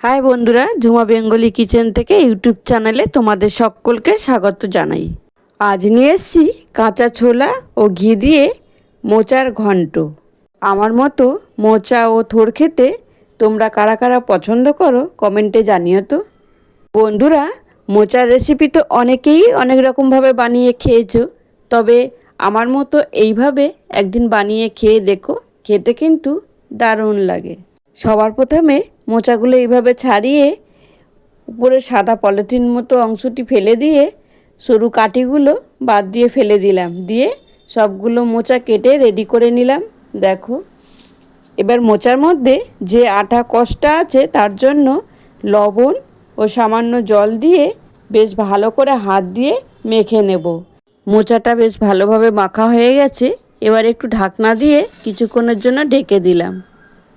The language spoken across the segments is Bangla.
হাই বন্ধুরা, ঝুমা বেঙ্গলি কিচেন থেকে ইউটিউব চ্যানেলে তোমাদের সকলকে স্বাগত জানাই। আজ নিয়ে এসেছি কাঁচা ছোলা ও ঘি দিয়ে মোচার ঘন্ট। আমার মতো মোচা ও থোর খেতে তোমরা কারা কারা পছন্দ করো কমেন্টে জানিও তো। বন্ধুরা, মোচার রেসিপি তো অনেকেই অনেক রকমভাবে বানিয়ে খেয়েছো, তবে আমার মতো এইভাবে একদিন বানিয়ে খেয়ে দেখো, খেতে কিন্তু দারুণ লাগে। সবার প্রথমে মোচাগুলো এইভাবে ছাড়িয়ে উপরে সাদা পলিথিন মতো অংশটি ফেলে দিয়ে সরু কাঠিগুলো বাদ দিয়ে ফেলে দিলাম। দিয়ে সবগুলো মোচা কেটে রেডি করে নিলাম। দেখো, এবার মোচার মধ্যে যে আটা কষটা আছে তার জন্য লবণ ও সামান্য জল দিয়ে বেশ ভালো করে হাত দিয়ে মেখে নেব। মোচাটা বেশ ভালোভাবে মাখা হয়ে গেছে। এবার একটু ঢাকনা দিয়ে কিছুক্ষণের জন্য ঢেকে দিলাম।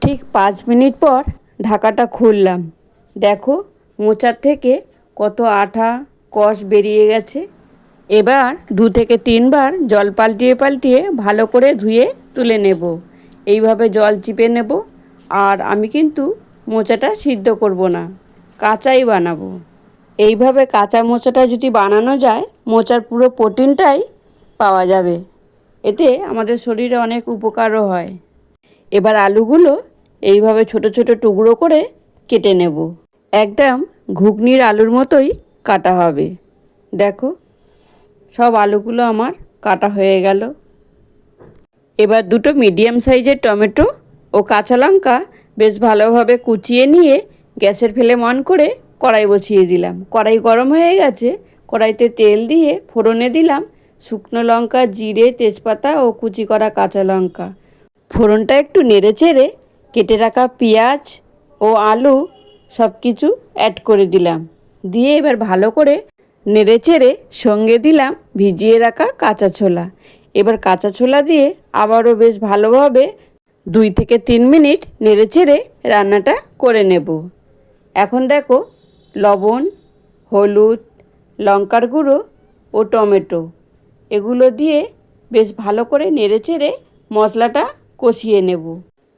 ঠিক পাঁচ মিনিট পর ঢাকাটা খুললাম। দেখো, মোচার থেকে কত আঠা কষ বেরিয়ে গেছে। এবার দু থেকে তিনবার জল পাল্টিয়ে পাল্টিয়ে ভালো করে ধুয়ে তুলে নেব। এইভাবে জল চিপে নেব। আর আমি কিন্তু মোচাটা সিদ্ধ করব না, কাঁচাই বানাবো। এইভাবে কাঁচা মোচাটা যদি বানানো যায়, মোচার পুরো প্রোটিনটাই পাওয়া যাবে। এতে আমাদের শরীরে অনেক উপকারও হয়। এবার আলুগুলো এইভাবে ছোট ছোট টুকরো করে কেটে নেব। একদম ঘুগনির আলুর মতোই কাটা হবে। দেখো, সব আলুগুলো আমার কাটা হয়ে গেল। এবার দুটো মিডিয়াম সাইজের টমেটো ও কাঁচা লঙ্কা বেশ ভালোভাবে কুচিয়ে নিয়ে গ্যাসের ফ্লেম অন করে কড়াই বসিয়ে দিলাম। কড়াই গরম হয়ে গেছে, কড়াইতে তেল দিয়ে ফোড়নে দিলাম শুকনো লঙ্কা, জিরে, তেজপাতা ও কুচি করা কাঁচা লঙ্কা। ফোড়নটা একটু নেড়ে চেড়ে কেটে রাখা পেঁয়াজ ও আলু সব কিছু অ্যাড করে দিলাম। দিয়ে এবার ভালো করে নেড়ে চেড়ে সঙ্গে দিলাম ভিজিয়ে রাখা কাঁচা ছোলা। এবার কাঁচা ছোলা দিয়ে আবারও বেশ ভালোভাবে দুই থেকে তিন মিনিট নেড়ে চেড়ে রান্নাটা করে নেব। এখন দেখো লবণ, হলুদ, লঙ্কার গুঁড়ো ও টমেটো এগুলো দিয়ে বেশ ভালো করে নেড়ে চেড়ে মশলাটা কষিয়ে নেব।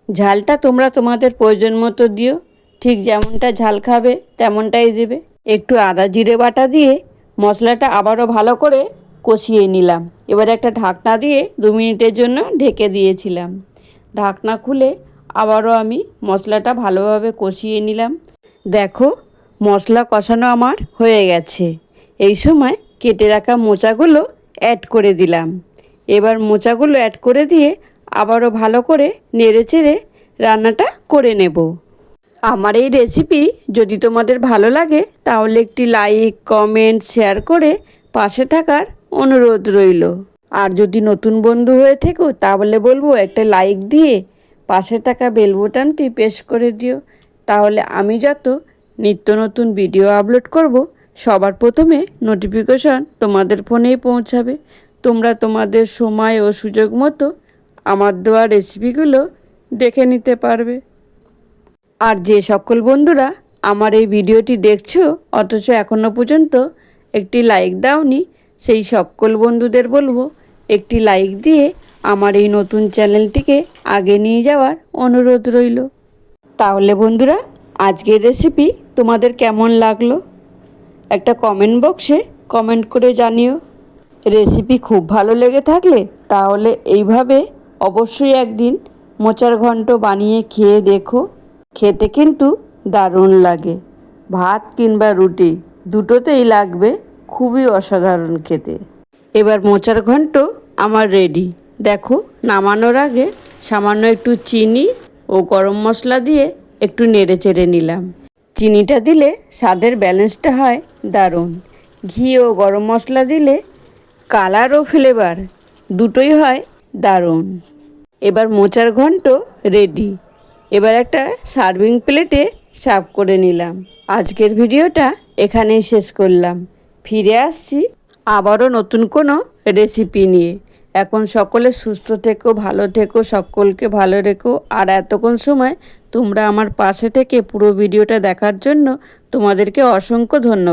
ঝালটা তোমরা তোমাদের প্রয়োজন মতো দিও। ঠিক যেমনটা ঝাল খাবে, তেমনটাই দেবে। একটু আদা জিরে বাটা দিয়ে মশলাটা আবারও ভালো করে কষিয়ে নিলাম। এবার একটা ঢাকনা দিয়ে দু মিনিটের জন্য ঢেকে দিয়েছিলাম। ঢাকনা খুলে আবারও আমি মশলাটা ভালোভাবে কষিয়ে নিলাম। দেখো, মশলা কষানো আমার হয়ে গেছে। এই সময় কেটে রাখা মোচাগুলো অ্যাড করে দিলাম। এবার মোচাগুলো অ্যাড করে দিয়ে আবারও ভালো করে নেড়ে চেড়ে রান্নাটা করে নেব। আমার এই রেসিপি যদি তোমাদের ভালো লাগে, তাহলে একটি লাইক কমেন্ট শেয়ার করে পাশে থাকার অনুরোধ রইল। আর যদি নতুন বন্ধু হয়ে থেকো, তাহলে বলব একটা লাইক দিয়ে পাশে থাকা বেল বোতামটি প্রেস করে দিও। তাহলে আমি যত নিত্য নতুন ভিডিও আপলোড করব, সবার প্রথমে নোটিফিকেশন তোমাদের ফোনেই পৌঁছাবে। তোমরা তোমাদের সময় ও সুযোগ মতো আমার দেওয়া রেসিপিগুলো দেখে নিতে পারবে। আর যে সকল বন্ধুরা আমার এই ভিডিওটি দেখছ, অথচ এখনও পর্যন্ত একটি লাইক দাওনি, সেই সকল বন্ধুদের বলব, একটি লাইক দিয়ে আমার এই নতুন চ্যানেলটিকে আগে নিয়ে যাওয়ার অনুরোধ রইল। তাহলে বন্ধুরা, আজকের রেসিপি তোমাদের কেমন লাগল? একটা কমেন্ট বক্সে কমেন্ট করে জানিও। রেসিপি খুব ভালো লেগে থাকলে তাহলে এইভাবে অবশ্যই একদিন মোচার ঘন্ট বানিয়ে খেয়ে দেখো। খেতে কিন্তু দারুণ লাগে। ভাত কিংবা রুটি দুটোতেই লাগবে খুবই অসাধারণ খেতে। এবার মোচার ঘন্ট আমার রেডি দেখো, নামানোর আগে সামান্য একটু চিনি ও গরম মশলা দিয়ে একটু নেড়ে চেড়ে নিলাম। চিনিটা দিলে স্বাদের ব্যালেন্সটা হয় দারুণ। ঘি ও গরম মশলা দিলে কালার ও ফ্লেভার দুটোই হয় দারুণ। এবার মোচার ঘন্ট রেডি এবার একটা সার্ভিং প্লেটে সার্ভ করে নিলাম। আজকের ভিডিওটা এখানেই শেষ করলাম। ফিরে আসছি আবারও নতুন কোনো রেসিপি নিয়ে। এখন সকলে সুস্থ থেকো, ভালো থেকো, সকলকে ভালো রেখো। আর এতক্ষণ সময় তোমরা আমার পাশে থেকে পুরো ভিডিওটা দেখার জন্য তোমাদেরকে অসংখ্য ধন্যবাদ।